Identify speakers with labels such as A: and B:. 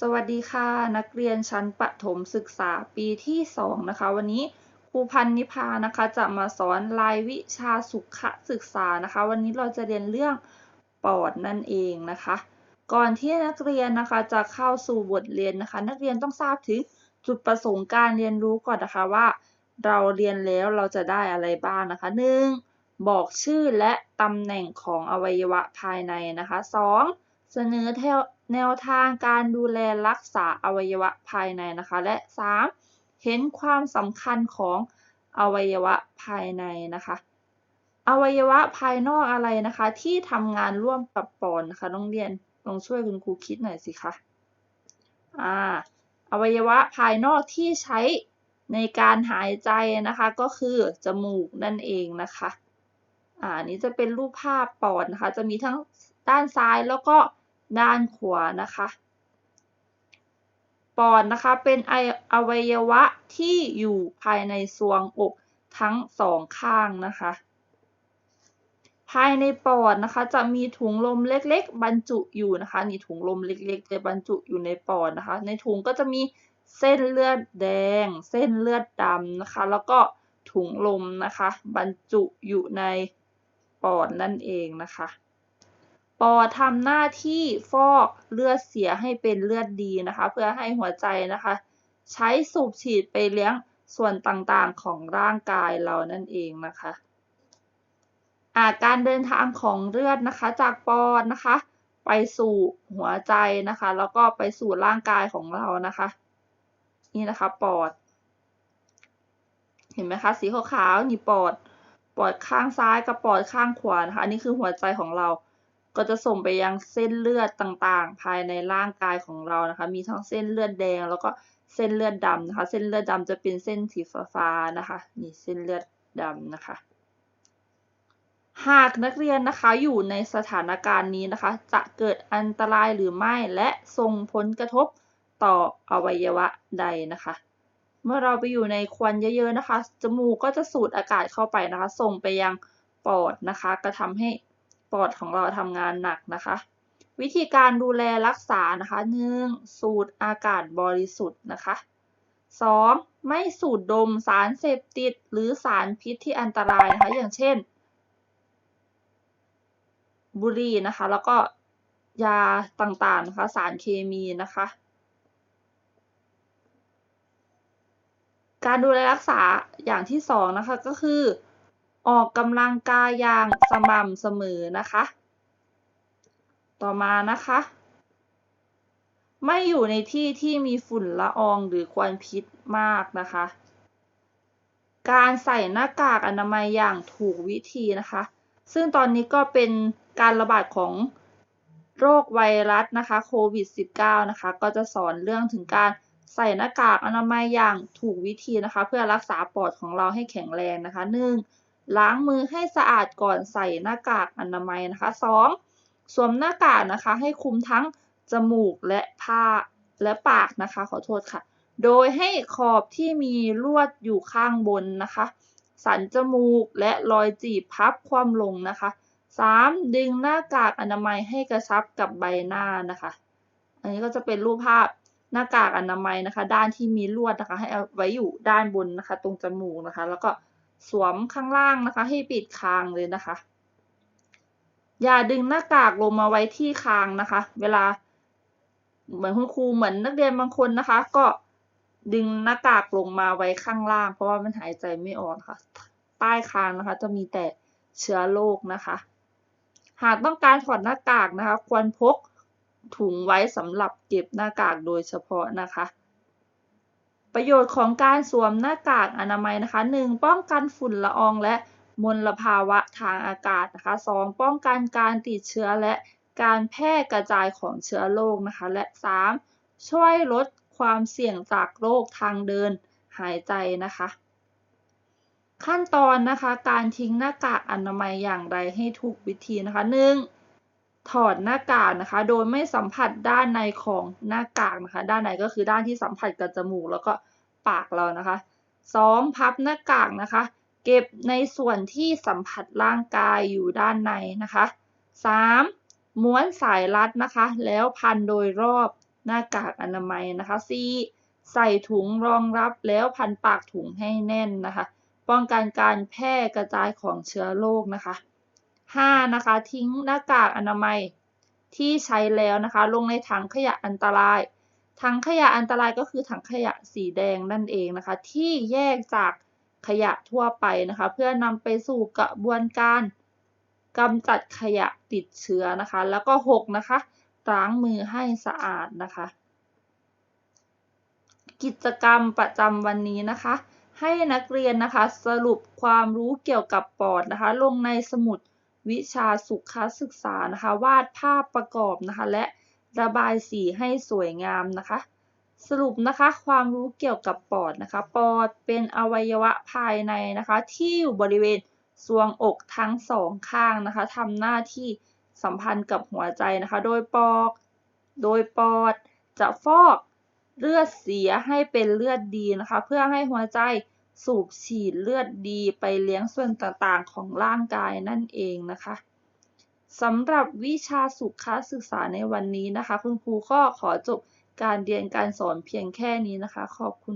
A: สวัสดีค่ะ นักเรียนชั้นประถมศึกษาปีที่ 2 นะคะ วันนี้ครูพันนิพานะคะจะมาสอนรายวิชาสุขศึกษานะคะ วันนี้เราจะเรียนเรื่องปอดนั่นเองนะคะ ก่อนที่นักเรียนนะคะจะเข้าสู่บทเรียนนะคะ นักเรียนต้องทราบถึงจุดประสงค์การเรียนรู้ก่อนนะคะว่า เราเรียนแล้วเราจะได้อะไรบ้างนะคะ 1. บอกชื่อและตำแหน่งของอวัยวะภายในนะคะ 2. เสนอแแนวทางการดูแลรักษาอวัยวะภายในนะคะ และ 3. เห็นความสำคัญของอวัยวะภายในนะคะ อวัยวะภายนอกอะไรนะคะ ที่ทำงานร่วมกับปอดนะคะน้องเรียนลองช่วยคุณครูคิดหน่อยสิคะอ่าอวัยวะภายนอกที่ใช้ในการหายใจนะคะก็คือจมูกนั่นเองนะคะอ่านี้จะเป็นรูปภาพปอดนะคะ จะมีทั้งด้านซ้ายแล้วก็ ด้านขวานะคะปอดนะคะเป็นอวัยวะที่อยู่ภายในทรวงอกทั้งสองข้างนะคะ ภายในปอดนะคะจะมีถุงลมเล็กๆ บรรจุอยู่นะคะนี่ถุงลมเล็กๆจะบรรจุอยู่ในปอดนะคะ ในถุงก็จะมีเส้นเลือดแดง เส้นเลือดดำนะคะ แล้วก็ถุงลมนะคะ บรรจุอยู่ในปอดนั่นเองนะคะ ปอดทำหน้าที่ฟอกเลือดเสียให้เป็นเลือดดีนะคะ เพื่อให้หัวใจนะคะ ใช้สูบฉีดไปเลี้ยงส่วนต่างๆของร่างกายเรานั่นเองนะคะอาการเดินทางของเลือดนะคะจากปอดนะคะ ไปสู่หัวใจนะคะ แล้วก็ไปสู่ร่างกายของเรานะคะ นี่นะคะปอด เห็นไหมคะสีขาวๆนี่ปอดปอดข้างซ้ายกับปอดข้างขวานะคะอันนี้คือหัวใจของเรา ก็จะส่งไปยังเส้นเลือดต่างๆ ภายในร่างกายของเรานะคะ มีทั้งเส้นเลือดแดงแล้วก็เส้นเลือดดำนะคะ เส้นเลือดดำจะเป็นเส้นสีฟ้าๆนะคะ นี่เส้นเลือดดำนะคะ หากนักเรียนนะคะอยู่ในสถานการณ์นี้นะคะ จะเกิดอันตรายหรือไม่และส่งผลกระทบต่ออวัยวะใดนะคะ เมื่อเราไปอยู่ในควันเยอะๆนะคะ จมูกก็จะสูดอากาศเข้าไปนะคะ ส่งไปยังปอดนะคะก็ทำให้ ปอดของเราทำงานหนักนะคะ วิธีการดูแลรักษานะคะ 1. สูดอากาศบริสุทธิ์นะคะ 2. ไม่สูดดมสารเสพติดหรือสารพิษที่อันตรายนะคะ อย่างเช่น บุหรี่นะคะ แล้วก็ยาต่างๆนะคะสารเคมีนะคะ การดูแลรักษาอย่างที่สองนะคะก็คือ ออกกำลังกายอย่างสม่ำเสมอนะคะ ต่อมานะคะ ไม่อยู่ในที่ที่มีฝุ่นละอองหรือควันพิษมากนะคะ การใส่หน้ากากอนามัยอย่างถูกวิธีนะคะ ซึ่งตอนนี้ก็เป็นการระบาดของโรคไวรัสนะคะโควิด -19 นะคะ ก็จะสอนเรื่องถึงการใส่หน้ากากอนามัยอย่างถูกวิธีนะคะ เพื่อรักษาปอดของเราให้แข็งแรงนะคะหนึ่ง ล้างมือให้สะอาดก่อนใส่หน้ากากอนามัยนะคะ 2. สวมหน้ากากนะคะให้คุมทั้งจมูกและผ้าและปากนะคะ ขอโทษค่ะ โดยให้ขอบที่มีลวดอยู่ข้างบนนะคะ สันจมูกและรอยจีบพับคว่ำลงนะคะ 3. ดึงหน้ากากอนามัยให้กระชับกับใบหน้านะคะ อันนี้ก็จะเป็นรูปภาพหน้ากากอนามัยนะคะ ด้านที่มีลวดนะคะ ให้เอาไว้อยู่ด้านบนนะคะ ตรงจมูกนะคะ แล้วก็ สวมข้างล่างนะคะ ให้ปิดคางเลยนะคะ อย่าดึงหน้ากากลงมาไว้ที่คางนะคะ เวลา เหมือนคุณครูเหมือนนักเรียนบางคนนะคะ ก็ดึงหน้ากากลงมาไว้ข้างล่าง เพราะว่ามันหายใจไม่ออกค่ะ ใต้คางนะคะ จะมีแต่เชื้อโรคนะคะ หากต้องการถอดหน้ากากนะคะ ควรพกถุงไว้สำหรับเก็บหน้ากากโดยเฉพาะนะคะ ประโยชน์ของการสวมหน้ากากอนามัยนะคะ 1. ป้องกันฝุ่นละอองและมลภาวะทางอากาศนะคะ 2. ป้องกันการติดเชื้อและการแพร่กระจายของเชื้อโรคนะคะ และ 3. ช่วยลดความเสี่ยงจากโรคทางเดินหายใจนะคะ ขั้นตอนนะคะ การทิ้งหน้ากากอนามัยอย่างไรให้ถูกวิธีนะคะ 1. ถอดหน้ากากนะคะ โดยไม่สัมผัสด้านในของหน้ากากนะคะ ด้านในก็คือด้านที่สัมผัสกับจมูกแล้วก็ปากเรานะคะ 2. พับหน้ากากนะคะ เก็บในส่วนที่สัมผัสร่างกายอยู่ด้านในนะคะ 3. ม้วนสายรัดนะคะ แล้วพันโดยรอบหน้ากากอนามัยนะคะ 4. ใส่ถุงรองรับแล้วพันปากถุงให้แน่นนะคะ ป้องกันการแพร่กระจายของเชื้อโรคนะคะ 5. นะคะ ทิ้งหน้ากากอนามัยที่ใช้แล้วนะคะ ลงในถังขยะอันตราย ถังขยะอันตรายก็คือถังขยะสีแดงนั่นเองนะคะ ที่แยกจากขยะทั่วไปนะคะ เพื่อนำไปสู่กระบวนการกำจัดขยะติดเชื้อนะคะ แล้วก็6นะคะล้างมือให้สะอาดนะคะ กิจกรรมประจำวันนี้นะคะ ให้นักเรียนนะคะสรุปความรู้เกี่ยวกับปอดนะคะ ลงในสมุด วิชาสุขศึกษานะคะวาดภาพประกอบนะคะและระบายสีให้สวยงามนะคะ สรุปนะคะความรู้เกี่ยวกับปอดนะคะ ปอดเป็นอวัยวะภายในนะคะ ที่อยู่บริเวณทรวงอกทั้งสองข้างนะคะทำหน้าที่สัมพันธ์กับหัวใจนะคะ โดยปอก โดยปอดจะฟอกเลือดเสียให้เป็นเลือดดีนะคะ เพื่อให้หัวใจ สูบฉีดเลือดดีไปเลี้ยงส่วนต่างๆ ของร่างกายนั่นเองนะคะสำหรับวิชาสุขศึกษาในวันนี้นะคะ คุณครูก็ขอจบการเรียนการสอนเพียงแค่นี้นะคะ ขอบคุณ